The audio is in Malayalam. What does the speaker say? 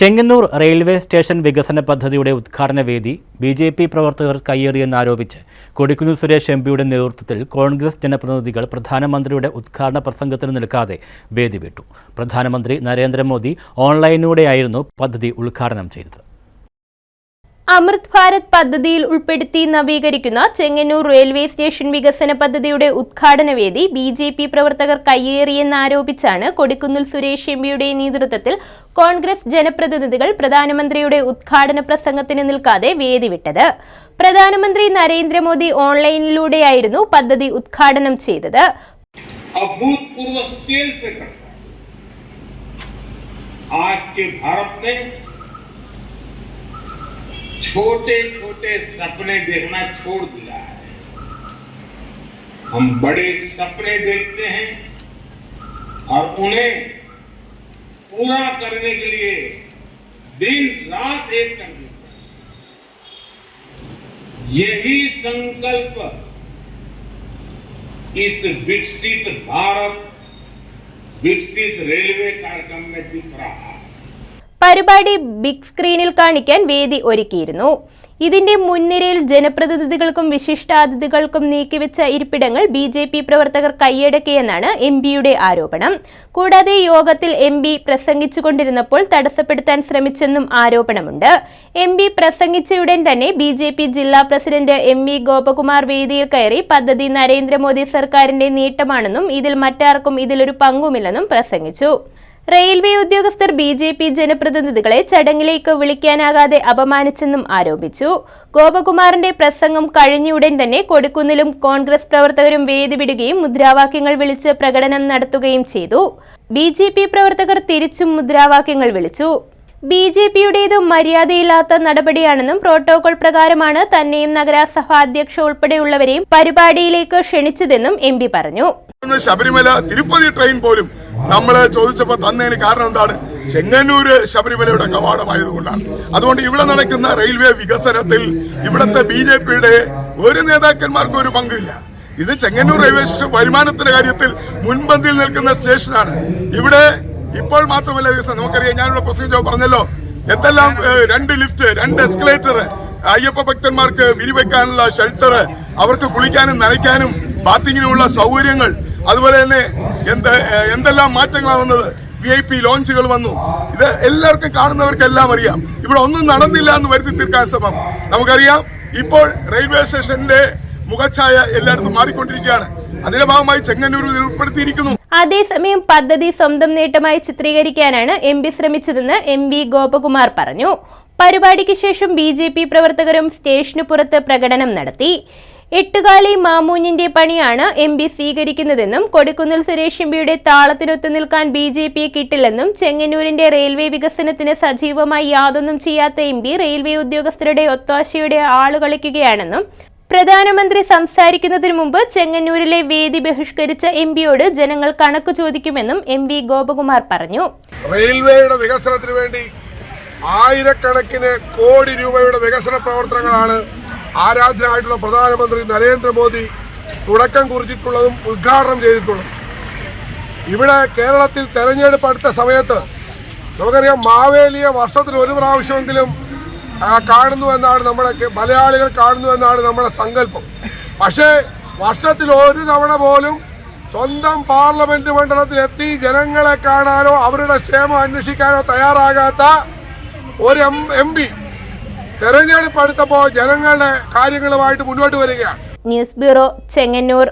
ചെങ്ങന്നൂർ റെയിൽവേ സ്റ്റേഷൻ വികസന പദ്ധതിയുടെ ഉദ്ഘാടന വേദി ബി ജെ പി പ്രവർത്തകർ കയ്യേറിയെന്നാരോപിച്ച് കൊടിക്കുന്നിൽ സുരേഷ് എം പിയുടെ നേതൃത്വത്തിൽ കോൺഗ്രസ് ജനപ്രതിനിധികൾ പ്രധാനമന്ത്രിയുടെ ഉദ്ഘാടന പ്രസംഗത്തിന് നിൽക്കാതെ വേദി വിട്ടു. പ്രധാനമന്ത്രി നരേന്ദ്രമോദി ഓൺലൈനിലൂടെയായിരുന്നു പദ്ധതി ഉദ്ഘാടനം ചെയ്തത്. അമൃത് ഭാരത് പദ്ധതിയിൽ ഉൾപ്പെടുത്തി നവീകരിക്കുന്ന ചെങ്ങന്നൂർ റെയിൽവേ സ്റ്റേഷൻ വികസന പദ്ധതിയുടെ ഉദ്ഘാടന വേദി ബി ജെ പി പ്രവർത്തകർ കയ്യേറിയെന്നാരോപിച്ചാണ് കൊടിക്കുന്നിൽ സുരേഷ് എംപിയുടെ നേതൃത്വത്തിൽ കോൺഗ്രസ് ജനപ്രതിനിധികൾ പ്രധാനമന്ത്രിയുടെ ഉദ്ഘാടന പ്രസംഗത്തിന് നിൽക്കാതെ വേദി വിട്ടത് പ്രധാനമന്ത്രി നരേന്ദ്രമോദി ഓൺലൈനിലൂടെയായിരുന്നു പദ്ധതി ഉദ്ഘാടനം ചെയ്തത് अभूतपूर्व स्केल से करता है आज के भारत ने छोटे छोटे सपने देखना छोड़ दिया है। हम बड़े सपने देखते हैं और उन्हें पूरा करने के लिए दिन रात एक कर देते हैं। यही संकल्प इस विकसित भारत, विकसित रेलवे कार्यक्रम में दिख रहा है। പരിപാടി ബിഗ് സ്ക്രീനിൽ കാണിക്കാൻ വേദി ഒരുക്കിയിരുന്നു. ഇതിന്റെ മുൻനിരയിൽ ജനപ്രതിനിധികൾക്കും വിശിഷ്ടാതിഥികൾക്കും നീക്കിവെച്ച ഇരിപ്പിടങ്ങൾ ബി ജെ പി പ്രവർത്തകർ കൈയടക്കിയെന്നാണ് എം പിയുടെ ആരോപണം. കൂടാതെ യോഗത്തിൽ എം പി പ്രസംഗിച്ചുകൊണ്ടിരുന്നപ്പോൾ തടസ്സപ്പെടുത്താൻ ശ്രമിച്ചെന്നും ആരോപണമുണ്ട്. എം പി പ്രസംഗിച്ചയുടൻ തന്നെ ബി ജെ പി ജില്ലാ പ്രസിഡന്റ് എം വി ഗോപകുമാർ വേദിയിൽ കയറി പദ്ധതി നരേന്ദ്രമോദി സർക്കാരിന്റെ നേട്ടമാണെന്നും ഇതിൽ മറ്റാർക്കും ഇതിലൊരു പങ്കുമില്ലെന്നും പ്രസംഗിച്ചു. റെയിൽവേ ഉദ്യോഗസ്ഥർ ബി ജെ പി ജനപ്രതിനിധികളെ ചടങ്ങിലേക്ക് വിളിക്കാനാകാതെ അപമാനിച്ചെന്നും ആരോപിച്ചു. ഗോപകുമാറിന്റെ പ്രസംഗം കഴിഞ്ഞയുടൻ തന്നെ കൊടിക്കുന്നിലും കോൺഗ്രസ് പ്രവർത്തകരും വേദി വിടുകയും മുദ്രാവാക്യങ്ങൾ വിളിച്ച് പ്രകടനം നടത്തുകയും ചെയ്തു. ബി ജെ പി പ്രവർത്തകർ തിരിച്ചും മുദ്രാവാക്യങ്ങൾ വിളിച്ചു. ബി ജെ പിയുടേത് മര്യാദയില്ലാത്ത നടപടിയാണെന്നും പ്രോട്ടോകോൾ പ്രകാരമാണ് തന്നെയും നഗരസഭാ അധ്യക്ഷ ഉൾപ്പെടെയുള്ളവരെയും പരിപാടിയിലേക്ക് ക്ഷണിച്ചതെന്നും എം പറഞ്ഞു. ശബരിമല തിരുപ്പതി ട്രെയിൻ പോലും നമ്മൾ ചോദിച്ചപ്പോൾ തന്നതിന് കാരണം എന്താണ്? ചെങ്ങന്നൂര് ശബരിമലയുടെ കവാടമായതുകൊണ്ടാണ്. അതുകൊണ്ട് ഇവിടെ നടക്കുന്ന റെയിൽവേ വികസനത്തിൽ ഇവിടത്തെ ബി ജെ പിയുടെ ഒരു നേതാക്കന്മാർക്കും ഒരു പങ്കില്ല. ഇത് ചെങ്ങന്നൂർ റെയിൽവേ സ്റ്റേഷൻ വരുമാനത്തിന്റെ കാര്യത്തിൽ മുൻപന്തിയിൽ നിൽക്കുന്ന സ്റ്റേഷനാണ്. ഇവിടെ ഇപ്പോൾ മാത്രമല്ല വികസനം നമുക്കറിയാം ഞാനിവിടെ പ്രസംഗിച്ചോ പറഞ്ഞല്ലോ എന്തെല്ലാം രണ്ട് ലിഫ്റ്റ് രണ്ട് എസ്കലേറ്റർ അയ്യപ്പ ഭക്തന്മാർക്ക് വിരിവെക്കാനുള്ള ഷെൽട്ടർ അവർക്ക് കുളിക്കാനും നനയ്ക്കാനും ബാത്തിങ്ങിനുമുള്ള സൗകര്യങ്ങൾ അതുപോലെ തന്നെ എന്ത് എന്തെല്ലാം മാറ്റങ്ങളാണ് വന്നത്? വി ഐ പി ലോഞ്ചുകൾ വന്നു. ഇത് എല്ലാവർക്കും കാണുന്നവർക്കെല്ലാം അറിയാം. ഇവിടെ ഒന്നും നടന്നില്ല എന്ന് വരുത്തി തീർക്കാൻ ശ്രമം. നമുക്കറിയാം ഇപ്പോൾ റെയിൽവേ സ്റ്റേഷന്റെ മുഖച്ഛായ എല്ലായിടത്തും മാറിക്കൊണ്ടിരിക്കുകയാണ്. അതിന്റെ ഭാഗമായി ചെങ്ങന്നൂരിൽ ഉൾപ്പെടുത്തിയിരിക്കുന്നു. അതേസമയം പദ്ധതി സ്വന്തം നേട്ടമായി ചിത്രീകരിക്കാനാണ് എം പി ശ്രമിച്ചതെന്ന് എം വി ഗോപകുമാർ പറഞ്ഞു. പരിപാടിക്ക് ശേഷം ബി ജെ പി പ്രവർത്തകരും സ്റ്റേഷന് പുറത്ത് പ്രകടനം നടത്തി. എട്ടുകാലി മാമൂഞ്ഞിന്റെ പണിയാണ് എം പി സ്വീകരിക്കുന്നതെന്നും കൊടിക്കുന്നിൽ സുരേഷ് എംപിയുടെ താളത്തിനൊത്തു നിൽക്കാൻ ബി ജെ പിയെ കിട്ടില്ലെന്നും ചെങ്ങന്നൂരിന്റെ റെയിൽവേ വികസനത്തിന് സജീവമായി യാതൊന്നും ചെയ്യാത്ത എം പി റെയിൽവേ ഉദ്യോഗസ്ഥരുടെ ഒത്താശയുടെ ആളുകളിക്കുകയാണെന്നും പ്രധാനമന്ത്രി സംസാരിക്കുന്നതിന് മുമ്പ് ചെങ്ങന്നൂരിലെ വേദി ബഹിഷ്കരിച്ച എം പിയോട് ജനങ്ങൾ കണക്ക് ചോദിക്കുമെന്നും എം പി ഗോപകുമാർ പറഞ്ഞു. റെയിൽവേയുടെ വികസനത്തിന് വേണ്ടി ആയിരക്കണക്കിന് കോടി രൂപയുടെ വികസന പ്രവർത്തനങ്ങളാണ് ആരാധനായിട്ടുള്ള പ്രധാനമന്ത്രി നരേന്ദ്രമോദി തുടക്കം കുറിച്ചിട്ടുള്ളതും ഉദ്ഘാടനം ചെയ്തിട്ടുള്ളതും. ഇവിടെ കേരളത്തിൽ തെരഞ്ഞെടുപ്പ് അടുത്ത സമയത്ത് നമുക്കറിയാം മാവേലിയെ വർഷത്തിൽ ഒരു പ്രാവശ്യമെങ്കിലും കാണുന്നു എന്നാണ് നമ്മുടെ മലയാളികൾ കാണുന്നു എന്നാണ് നമ്മുടെ സങ്കല്പം. പക്ഷേ വർഷത്തിൽ ഒരു തവണ പോലും സ്വന്തം പാർലമെന്റ് മണ്ഡലത്തിൽ എത്തി ജനങ്ങളെ കാണാനോ അവരുടെ ക്ഷേമം അന്വേഷിക്കാനോ തയ്യാറാകാത്ത ഒരു എം പി തെരഞ്ഞെടുപ്പ് അടുത്തപ്പോൾ ജനങ്ങളുടെ കാര്യങ്ങളുമായിട്ട് മുന്നോട്ട് വരികയാണ്. News bureau Chengannur.